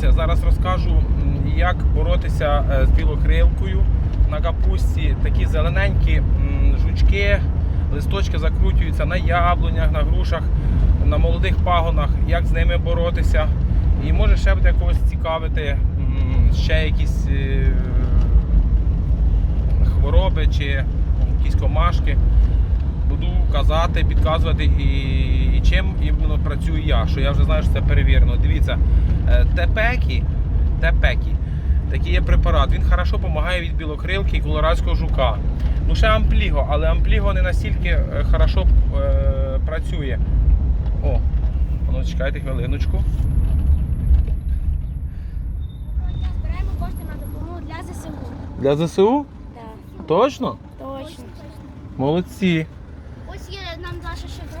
Дивіться, зараз розкажу, як боротися е, з білокрилкою на капусті. Такі зелененькі жучки, листочки закручуються на яблунях, на грушах, на молодих пагонах, як з ними боротися. І може ще буде когось цікавити ще якісь е, хвороби чи якісь комашки. Казати, підказувати і, і чим іменно працюю я, що я вже знаю, що це перевірено. Дивіться, е, тепекі, тепекі, такий є препарат. Він хорошо допомагає від білокрилки і колорадського жука. Ну ще ампліго, але ампліго не настільки е, хорошо е, працює. О, ну чекайте хвилиночку. Збираємо кошти на допомогу для ЗСУ. Для ЗСУ? Так, Точно? точно. Молодці.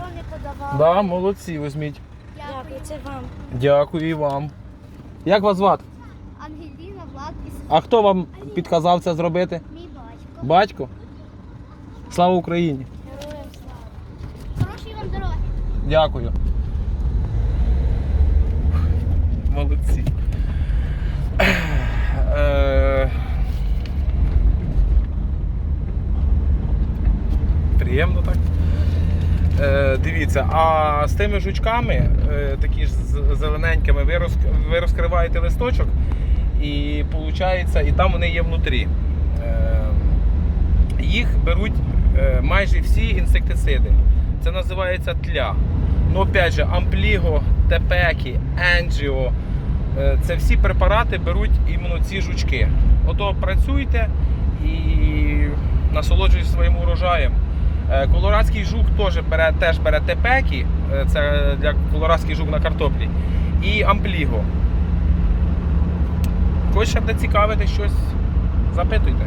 Дрони подавала. Да, молодці, візьміть. Дякую, це вам. Дякую і вам. Як вас звати? Ангеліна, Влад і С- А хто вам підказав це зробити? мій батько. Батько? Слава Україні! Героям слава. Хорошої вам дороги. Дякую. Молодці. Е, Приємно так. Е, Дивіться, а з тими жучками, е, такі ж зелененькими, ви, роз, ви розкриваєте листочок і виходить, і там вони є внутрі. Е, Їх беруть майже всі інсектициди. Це називається тля. Ну, опять же, ампліго, тепекі, енджіо. Це всі препарати беруть іменно ці жучки. Ото працюйте і насолоджуйтесь своїм урожаєм. Е, Колорадський жук теж бере, теж бере тепекі, е, це для колорадський жук на картоплі, і ампліго. Хоче буде цікавити щось, запитуйте.